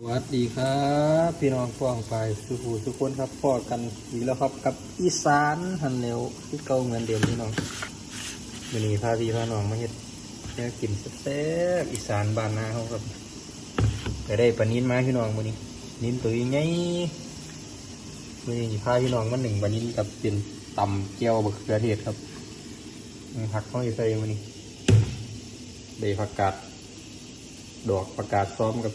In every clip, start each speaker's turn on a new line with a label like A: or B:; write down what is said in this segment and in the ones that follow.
A: สวัสดีครับ พี่น้องฟ้องไปสุขูทุกคนครับพอกันอีกแล้วครับกับอีสานหันเร็วที่เก่าเหมือนเดิมพี่น้องวันนี้พาพี่พาน้องมาเฮ็ดแนวกินแซ่บอีสานบ้านนาเขาครับไปได้ปลานิ้นมาพี่น้องวันนี้ นิ้นตัวใหญ่วันนี้พาพี่น้องมาหนึ่งปลานิ้นกับเป็นตำเจียวบะเขือเทศครับผักเข้าไปใส่วันนี้ได้ผักกาดดอกผักกาดซ้อมกับ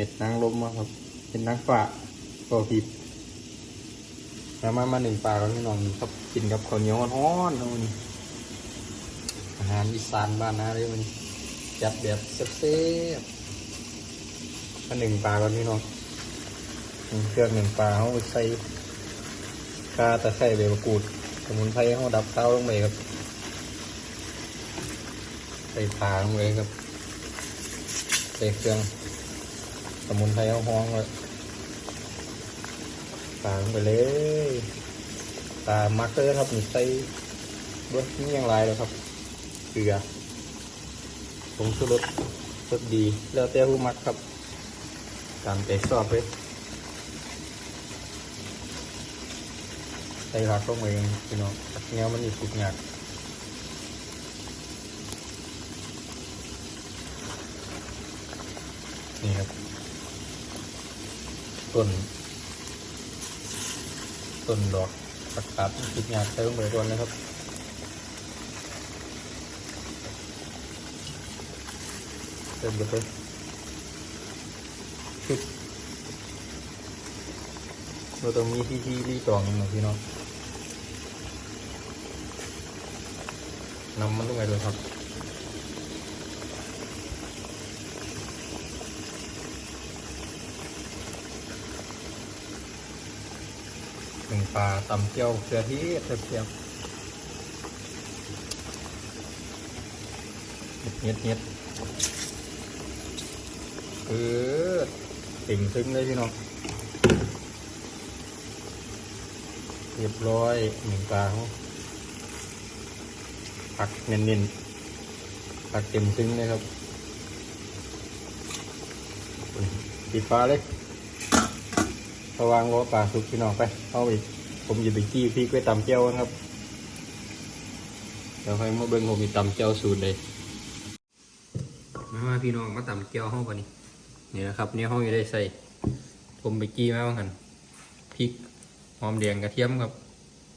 A: เห็ดนางลมมาครับเป็นนางฟ้าก็ผิดแล้วมามาหนึ่งปลาแล้วพี่น้องครับกินกับข้าวเหนียวร้อนๆเอานี่อาหารอีสานบ้านนาเลยมันจัดแบบเซ่บๆมาหนึ่งปลาแล้วพี่น้องหนึ่งเครื่องหนึ่งปลาเขาใส่กาตะไคร้ใบมะกรูดสมุนไพรเขาดับเต้าลงไปครับ ใส่ปลาลงไปครับ ใส่เครื่อง สมุนไพรเอาห้องเลยตามไปเลย ตามมักเลยครับนี่ใส่ด้วยนี่ยังไรเลยครับ เกลือผงชูรสรสดีแล้วแต่ผู้มักครับ ตามใจชอบเลยใส่ผักลงไปเองพี่น้องผักเนี้ยมันอีกสุกยากนี่ครับ ต้น ต้นดอกผักกาดติดงานใส่ลงไปก่อนนะครับเติมไปเลยชุดเราต้องมีที่ที่รีตองหนึ่งพี่น้องนำมันลงไปเลยครับ หนึ่งปลาตำเจียวเกลือที่เทียบเน็ดเน็ดเออติ่งซึ้งเลยพี่น้องเรียบร้อยหนึ่งปลาเขาผักเน้นๆผักเต็มซึ้งเลยครับปิดฟ้าเลย ระวังรถปลาสุกพี่น้องไปเอาอีกผมจะไปจี้พี่กล้วยตำเจียวครับเดี๋ยวให้มาเบิ้งผมมีตำเจียวสูตรเลยมาพี่น้องมาตำเจียวห้องปะนี่นี่นะครับเนี่ยห้องจะได้ใส่ผมไปจี้มาบ้างกันพริกหอมแดงกระเทียมครับ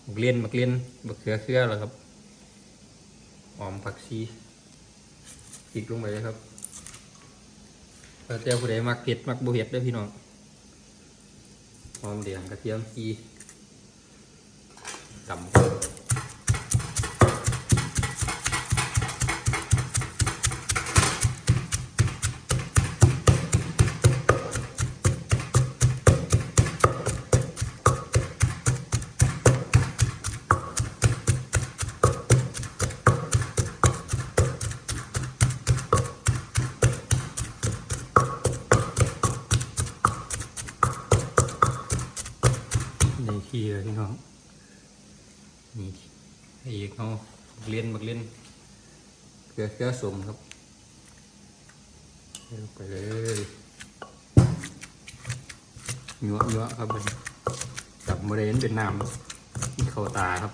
A: บักเลียนบักเลียนบักเขือเขือแล้วครับหอมผักชีพริกลงไปเลยครับแล้วแต่ผู้ใดมักเผ็ดมักบุเผ็ดเด้วยพี่น้อง หอมแดงกระเทียมจีตำ เลยพี่น้องนี่ไอ้อีกเขาเลียนบักเลียนเกลือเกลือสมครับเอาไปเลยเยัวยัวครับมันจับมาเดลเป็นน้ำที่เข้าตาครับ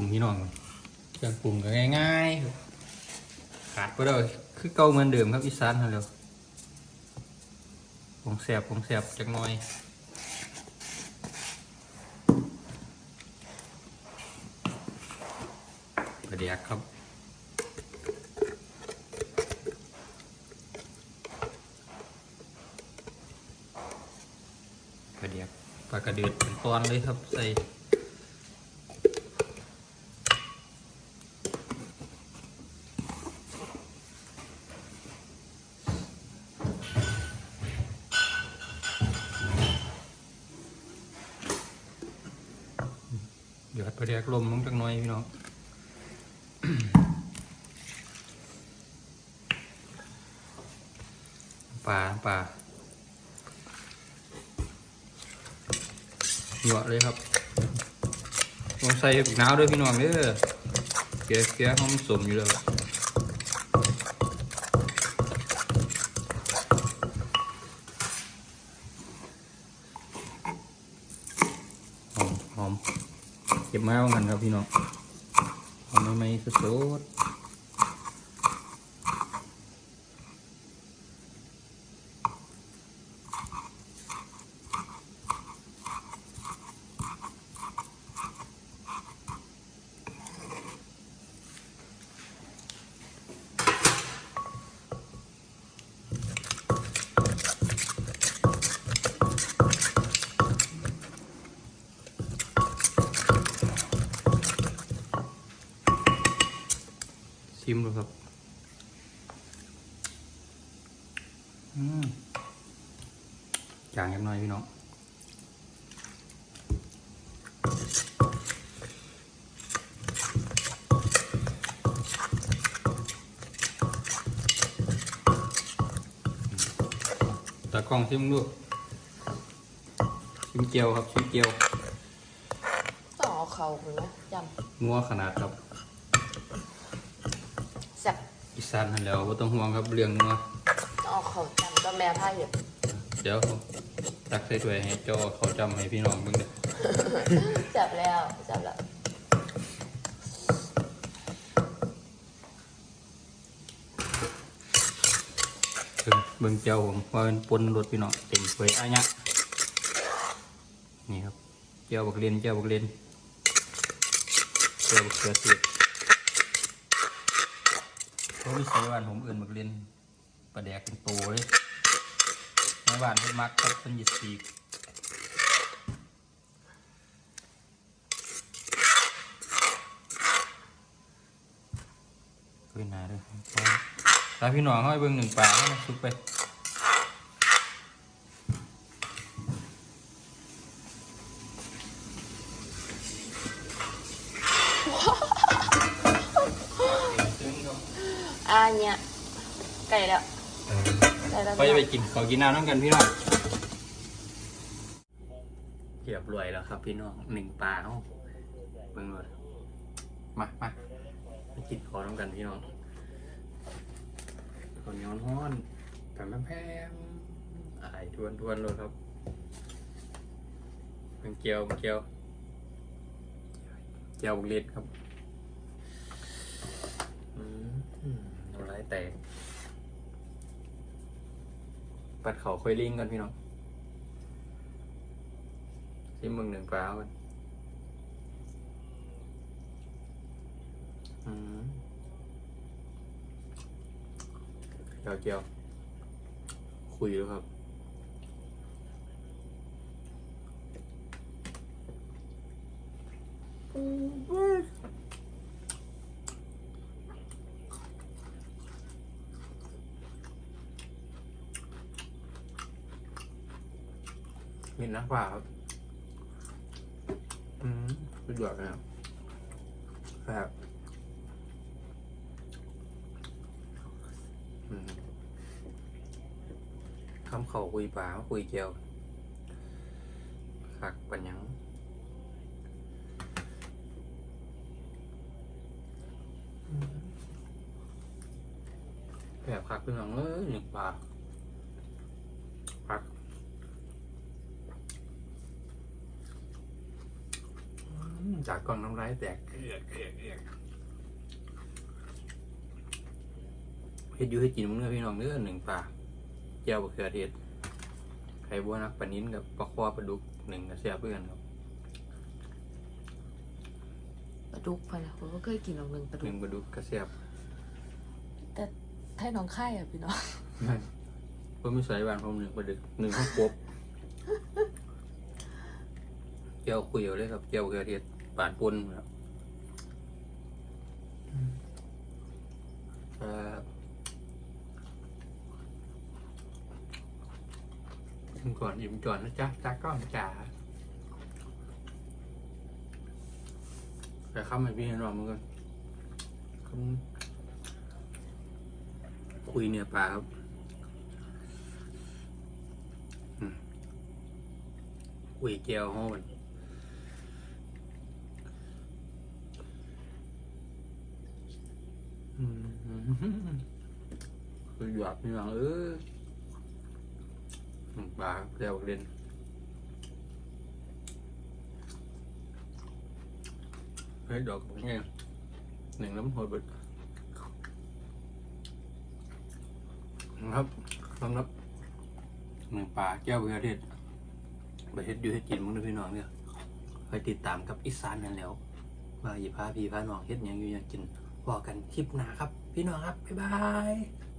A: ปรุงพี่น้องเครื่องปรุงก็ง่ายๆขาดก็ได้คือเก่าเหมือนเดิมครับอีสานเร็วผงแสบผงแสบจักหน่อยกระเดียกครับกระเดียกปลากระเดือดเป็นตอนเลยครับใส่ ประเดียกลมลงจังน้อยพี่น้องป่าป่าหัวเลยครับลองใส่ปีกน้าวด้วยพี่น้องเด้อเกี้ยเก้ยเขามันสมอยู่แล้วหอมหอม เก็บมาเอากันครับพี่น้องเอาไม้ไม่สด ชิมดูครับ อืมจางกันหน่อยพี่น้องตากล้องชิมดูชิมเจียวครับชิมเจียว
B: ต้องเอาเขาหรือไหมจ
A: งัวขนาดครับำ
B: แซ่บ
A: อีสานนั่นแหล้วไม่ต้องห่วงครับเรื่องงัว
B: ต้องเอาเขาจำก็แม่ผ้าอยู่
A: เดี๋ยวผมตักใส่ถ้วยให้เจ้าเขาจำให้พี่น้องเบิ่งเด้อ
B: จับแล้วจับแล้ว
A: เบิ่งเบิ่งเจ้าผมว่าเป็นปนรถพี่น้องเต็มถ้วยอะเนี่ยนี่ครับเจ้าบักเรียนเจ้าบักเรียนเจ้าบักเขือเทศ เขาะวิสัยวันผมเอื่นมักเรียนประแดกเป็นโตเลยในบ้านเพิ่มักครับเป็นหยิบสีกเฮ้ยนาด้วยตาพี่น้องเขาให้เบิ่งหนึ่งปลาให้มันซุกไป
B: อ่าเนี่ยไก่แล้วไก่แล้ว
A: เขาจะไปกินเขากินน้ำน้ำกันพี่น้องเรียบรวยแล้วครับพี่น้องหนึ่งปลาเขาเบิ่งเลยมามาไปกินขอน้ำกันพี่น้องคนย้อนห้อนแผ่แพมอายทวนทวนเลยครับเป็นเกียวเป็นเกียวเกียวบุกเล็ดครับอืมน้ำลายแตก ปัดเขาค่อยลิงกันพี่น้องที่มึงหนึ่งปลากันอืมเจียวเจียวคุยแล้วครับมี มีนักปลาครับ อืมสุดยอดเลยครับแบบอืมคำเขาคุยปลาคุยเกียวขักปัญญังแบบขักเป็นหนังเอ้ยหนึ่งปลาก อืม จากกล่องน้ำลายแตกเอือกเอือกเอือกเฮ็ดอยู่ให้กินมึงเนื้อพี่น้องเนื้อหนึ่งปลาเจียวบะเขือเทศไข่บัวนักปลานิ้นกับปลาคอปลาดุกหนึ่งกับเสียเพื่อนครับ
B: ปลาดุกไปละผมก็เคยกินลองหนึ่งปลา
A: ห
B: ดุ
A: นึ่
B: ก
A: งปลาดุกกระเสียบ
B: แต่ไทยน้องไข่อะพี่น้อง
A: นั่นเพิ่มไม่ใส่บานผมหนึ่งปลาดุกหนึ่งข้าวกบเจียวคุยเอาเลยครับเจียวบะเขือเทศ ป่านปุนครับอิ่มก่อนอิ่มก่อนนะจ๊ะจ๊ะก้อนจ๋าแต่ข้ามไปพี่นอนเหมือนกันคุยเนี่ยปลาครับคุยเกลียวห้อง คือหยาบนี่หลังเออปลาแก้วเด่นเฮ้ยดอกไงหนึ่งแล้วมันหดเบิดนะครับสำหรับหนึ่งปลาแก้วเบือเด็ดไปเฮ็ดอยู่ให้กินมึงด้วยพี่น้องเนี่ยไปติดตามกับอีสานกันแล้วว่าอย่าพาพี่พาน้องเฮ็ดยังอยู่ยังกินพอกันคลิปหน้าครับ พี่น้องครับบ๊ายบาย